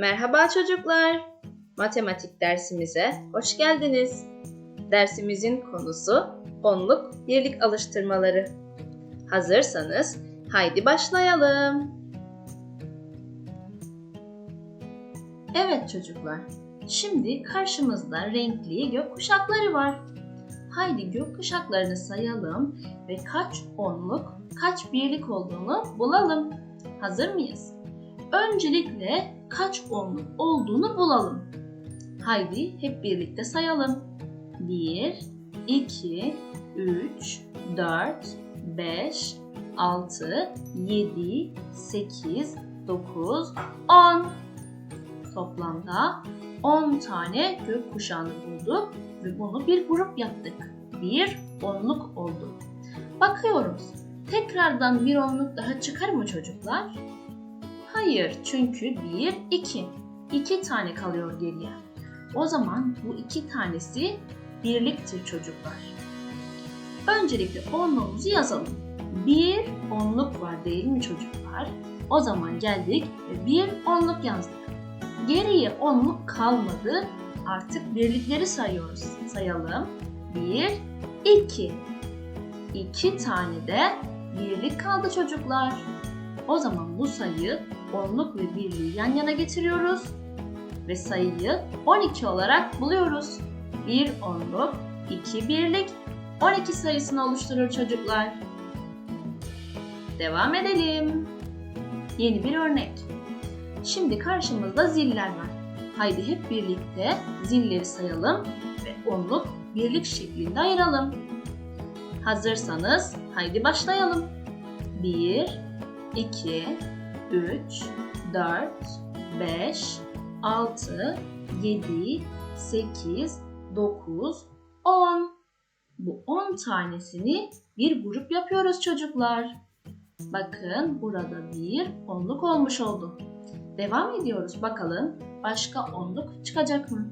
Merhaba çocuklar. Matematik dersimize hoş geldiniz. Dersimizin konusu onluk birlik alıştırmaları. Hazırsanız haydi başlayalım. Evet çocuklar. Şimdi karşımızda renkli gökkuşakları var. Haydi gökkuşaklarını sayalım ve kaç onluk, kaç birlik olduğunu bulalım. Hazır mıyız? Öncelikle kaç onluk olduğunu bulalım. Haydi hep birlikte sayalım. 1, 2, 3, 4, 5, 6, 7, 8, 9, 10. Toplamda 10 tane gökkuşağını bulduk ve bunu bir grup yaptık. Bir onluk oldu. Bakıyoruz. Tekrardan bir onluk daha çıkar mı çocuklar? Hayır çünkü 1, 2. 2 tane kalıyor geriye. O zaman bu iki tanesi birliktir çocuklar. Öncelikle onluğumuzu yazalım. Bir onluk var değil mi çocuklar? O zaman geldik ve bir onluk yazdık. Geriye onluk kalmadı. Artık birlikleri sayıyoruz. Sayalım. 1, 2. 2 tane de birlik kaldı çocuklar. O zaman bu sayı onluk ve birliği yan yana getiriyoruz ve sayıyı 12 olarak buluyoruz. 1 onluk, 2 birlik, 12 sayısını oluşturur çocuklar. Devam edelim. Yeni bir örnek. Şimdi karşımızda ziller var. Haydi hep birlikte zilleri sayalım ve onluk birlik şeklinde ayıralım. Hazırsanız haydi başlayalım. 1, 2, 3, 4, 5, 6, 7, 8, 9, 10. Bu 10 tanesini bir grup yapıyoruz çocuklar. Bakın burada bir onluk olmuş oldu. Devam ediyoruz bakalım başka onluk çıkacak mı?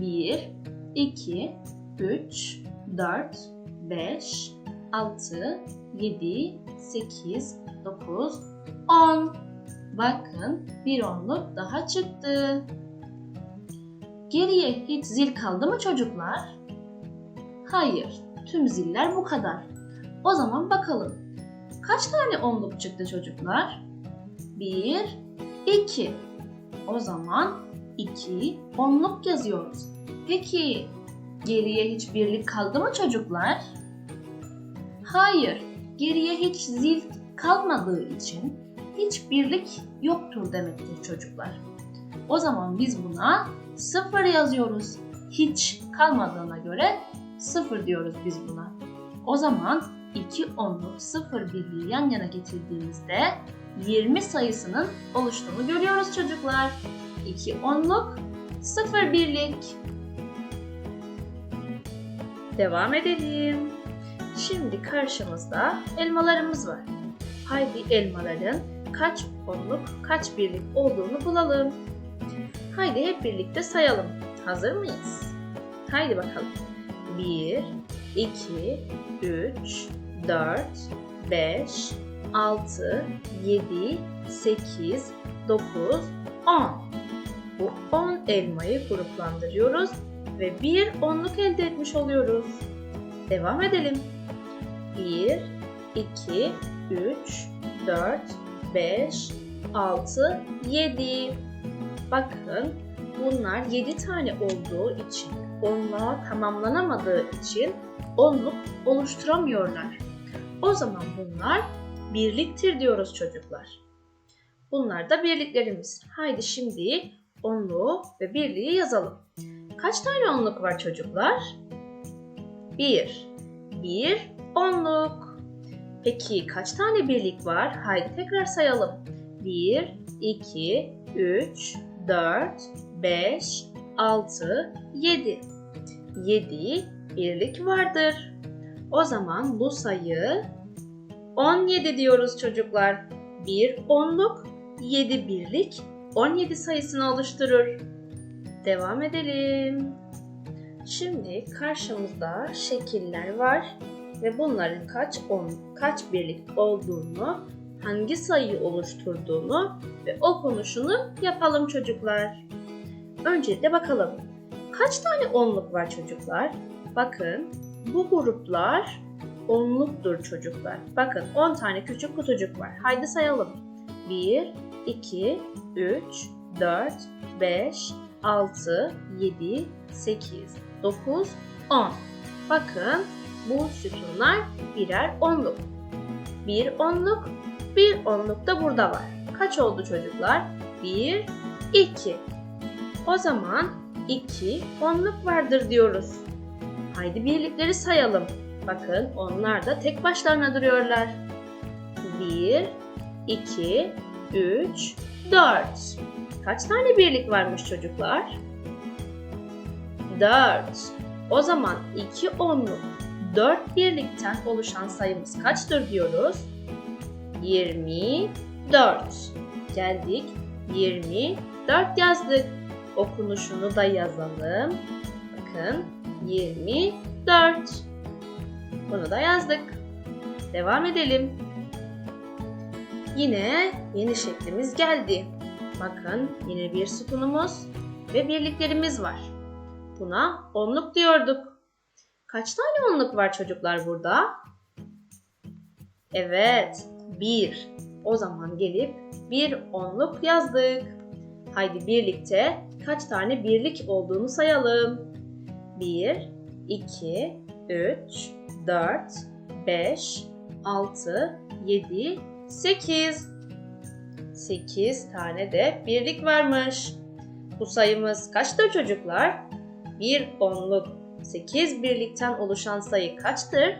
1, 2, 3, 4, 5, 6, 7, 8, 9, 10. Bakın bir onluk daha çıktı. Geriye hiç zil kaldı mı çocuklar? Hayır, tüm ziller bu kadar. O zaman bakalım. Kaç tane onluk çıktı çocuklar? 1, 2. O zaman 2 onluk yazıyoruz. Peki geriye hiç birlik kaldı mı çocuklar? Hayır, geriye hiç zil kalmadığı için hiç birlik yoktur demektir çocuklar. O zaman biz buna sıfır yazıyoruz. Hiç kalmadığına göre sıfır diyoruz biz buna. O zaman 2 onluk sıfır birliği yan yana getirdiğimizde 20 sayısının oluştuğunu görüyoruz çocuklar. 2 onluk sıfır birlik. Devam edelim. Şimdi karşımızda elmalarımız var. Haydi elmaların kaç onluk, kaç birlik olduğunu bulalım. Haydi hep birlikte sayalım. Hazır mıyız? Haydi bakalım. 1, 2, 3, 4, 5, 6, 7, 8, 9, 10. Bu 10 elmayı gruplandırıyoruz ve bir onluk elde etmiş oluyoruz. Devam edelim. 1, 2, 3, 4, 5, 6, 7. Bakın bunlar 7 tane olduğu için, onluğa tamamlanamadığı için onluk oluşturamıyorlar. O zaman bunlar birliktir diyoruz çocuklar. Bunlar da birliklerimiz. Haydi şimdi onluğu ve birliği yazalım. Kaç tane onluk var çocuklar? 1. 1 onluk. Peki kaç tane birlik var? Haydi tekrar sayalım. 1, 2, 3, 4, 5, 6, 7. 7 birlik vardır. O zaman bu sayı 17 diyoruz çocuklar. Bir onluk, 7 birlik, 17 sayısını oluşturur. Devam edelim. Şimdi karşımızda şekiller var ve bunların kaç on, kaç birlik olduğunu hangi sayıyı oluşturduğunu ve okunuşunu yapalım çocuklar. Öncelikle bakalım. Kaç tane onluk var çocuklar? Bakın bu gruplar onluktur çocuklar. Bakın 10 tane küçük kutucuk var. Haydi sayalım. 1, 2, 3, 4, 5, 6, 7, 8, 9, 10. Bakın bu sütunlar birer onluk. Bir onluk, bir onluk da burada var. Kaç oldu çocuklar? 1, 2. O zaman 2 onluk vardır diyoruz. Haydi birlikleri sayalım. Bakın onlar da tek başlarına duruyorlar. 1, 2, 3, 4. Kaç tane birlik varmış çocuklar? 4. O zaman 2 onluk 4 birlikten oluşan sayımız kaçtır diyoruz? 24. Geldik 24 yazdık. Okunuşunu da yazalım. Bakın 24. Bunu da yazdık. Devam edelim. Yine yeni şeklimiz geldi. Bakın yine bir sütunumuz ve birliklerimiz var. Buna onluk diyorduk. Kaç tane onluk var çocuklar burada? Evet, bir. O zaman gelip bir onluk yazdık. Haydi birlikte kaç tane birlik olduğunu sayalım. 1, 2, 3, 4, 5, 6, 7, 8. 8 tane de birlik varmış. Bu sayımız kaçtır çocuklar? Bir onluk 8 birlikten oluşan sayı kaçtır?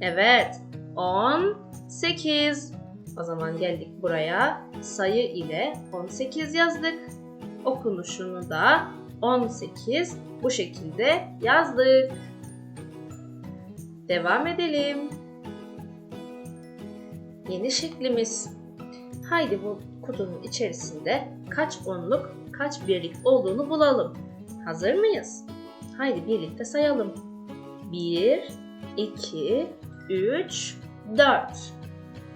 Evet, 18. O zaman geldik buraya. Sayı ile 18 yazdık. Okunuşunu da 18 bu şekilde yazdık. Devam edelim. Yeni şeklimiz. Haydi bu kutunun içerisinde kaç onluk, kaç birlik olduğunu bulalım. Hazır mıyız? Haydi birlikte sayalım. 1, 2, 3, 4.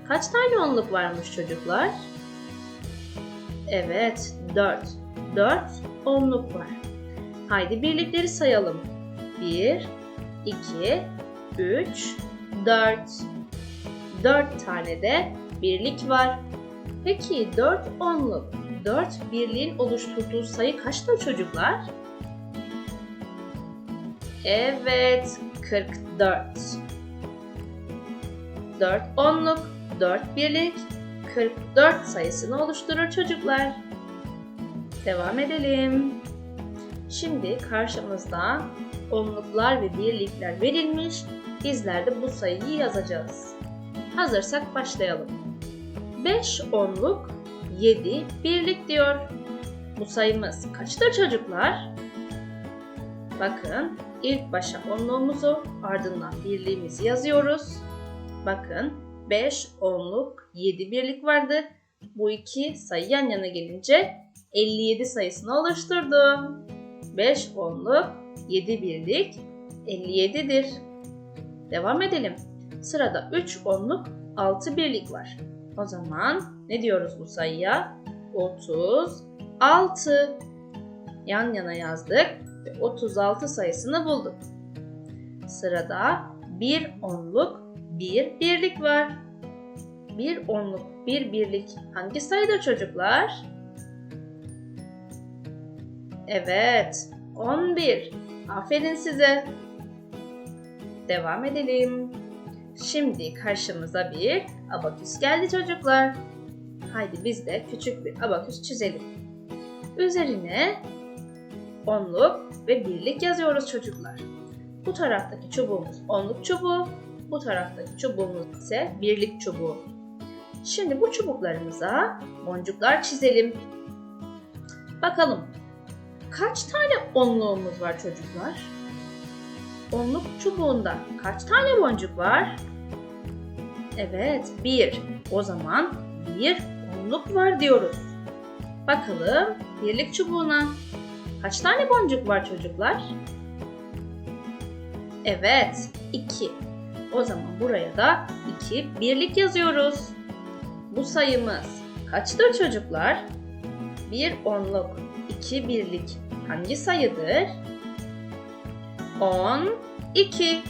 Kaç tane onluk varmış çocuklar? Evet, 4. 4 onluk var. Haydi birlikleri sayalım. 1, 2, 3, 4. 4 tane de birlik var. Peki 4 onluk, 4 birliğin oluşturduğu sayı kaçtır çocuklar? Evet, 44. 4 onluk, 4 birlik, 44 sayısını oluşturur çocuklar. Devam edelim. Şimdi karşımızda onluklar ve birlikler verilmiş. Bizler de bu sayıyı yazacağız. Hazırsak başlayalım. 5 onluk, 7 birlik diyor. Bu sayımız kaçtır çocuklar? Bakın ilk başa onluğumuzu ardından birliğimizi yazıyoruz. Bakın 5 onluk 7 birlik vardı. Bu iki sayı yan yana gelince 57 sayısını oluşturdu. 5 onluk 7 birlik 57'dir. Devam edelim. Sırada 3 onluk 6 birlik var. O zaman ne diyoruz bu sayıya? 36. Yan yana yazdık ve 36 sayısını bulduk. Sırada 1 onluk 1 birlik var. 1 onluk 1 birlik hangi sayıdır çocuklar? Evet, 11. Aferin size. Devam edelim. Şimdi karşımıza bir abaküs geldi çocuklar. Haydi biz de küçük bir abaküs çizelim. Üzerine onluk ve birlik yazıyoruz çocuklar. Bu taraftaki çubuğumuz onluk çubuğu, bu taraftaki çubuğumuz ise birlik çubuğu. Şimdi bu çubuklarımıza boncuklar çizelim. Bakalım kaç tane onluğumuz var çocuklar? Onluk çubuğunda kaç tane boncuk var? Evet, bir. O zaman bir onluk var diyoruz. Bakalım birlik çubuğuna kaç tane boncuk var çocuklar? Evet, iki. O zaman buraya da 2 birlik yazıyoruz. Bu sayımız kaçtır çocuklar? 1 onluk, 2 birlik hangi sayıdır? 12.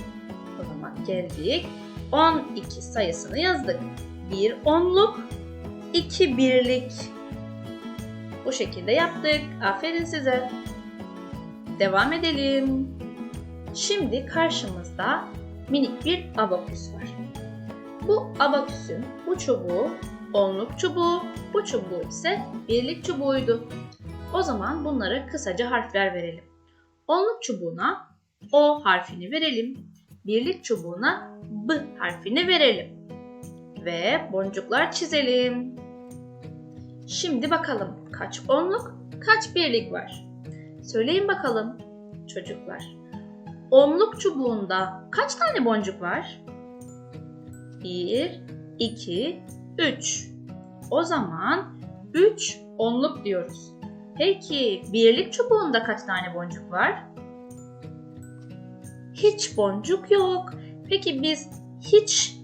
O zaman geldik 12 sayısını yazdık. 1 onluk, 2 birlik. Bu şekilde yaptık. Aferin size. Devam edelim. Şimdi karşımızda minik bir abaküs var. Bu abaküsün bu çubuğu onluk çubuğu, bu çubuğu ise birlik çubuğuydu. O zaman bunlara kısaca harfler verelim. Onluk çubuğuna O harfini verelim. Birlik çubuğuna B harfini verelim. Ve boncuklar çizelim. Şimdi bakalım kaç onluk, kaç birlik var? Söyleyin bakalım çocuklar. Onluk çubuğunda kaç tane boncuk var? 1, 2, 3. O zaman 3 onluk diyoruz. Peki birlik çubuğunda kaç tane boncuk var? Hiç boncuk yok. Peki biz hiç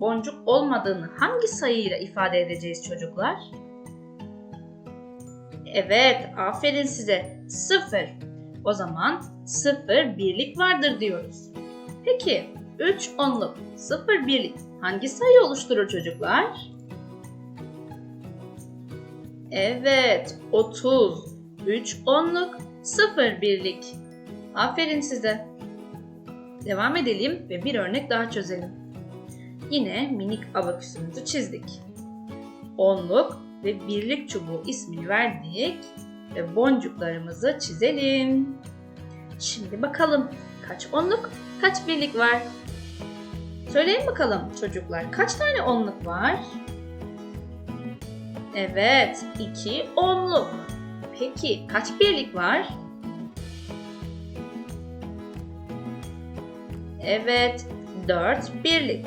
boncuk olmadığını hangi sayıyla ifade edeceğiz çocuklar? Evet, aferin size. Sıfır. O zaman sıfır birlik vardır diyoruz. Peki 3 onluk, 0 birlik hangi sayı oluşturur çocuklar? Evet, 30. 3 onluk, 0 birlik. Aferin size. Devam edelim ve bir örnek daha çözelim. Yine minik abaküsümüzü çizdik. Onluk ve birlik çubuğu ismini verdik ve boncuklarımızı çizelim. Şimdi bakalım kaç onluk, kaç birlik var? Söyleyin bakalım çocuklar kaç tane onluk var? Evet, iki onluk. Peki kaç birlik var? Evet, dört birlik.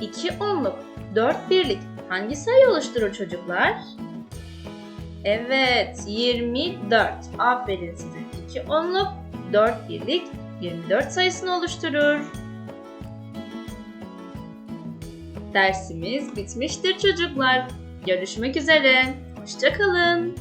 İki onluk, dört birlik. Hangi sayı oluşturur çocuklar? Evet, 24. Aferin size. 2 onluk, 4 birlik, 24 sayısını oluşturur. Dersimiz bitmiştir çocuklar. Görüşmek üzere. Hoşçakalın.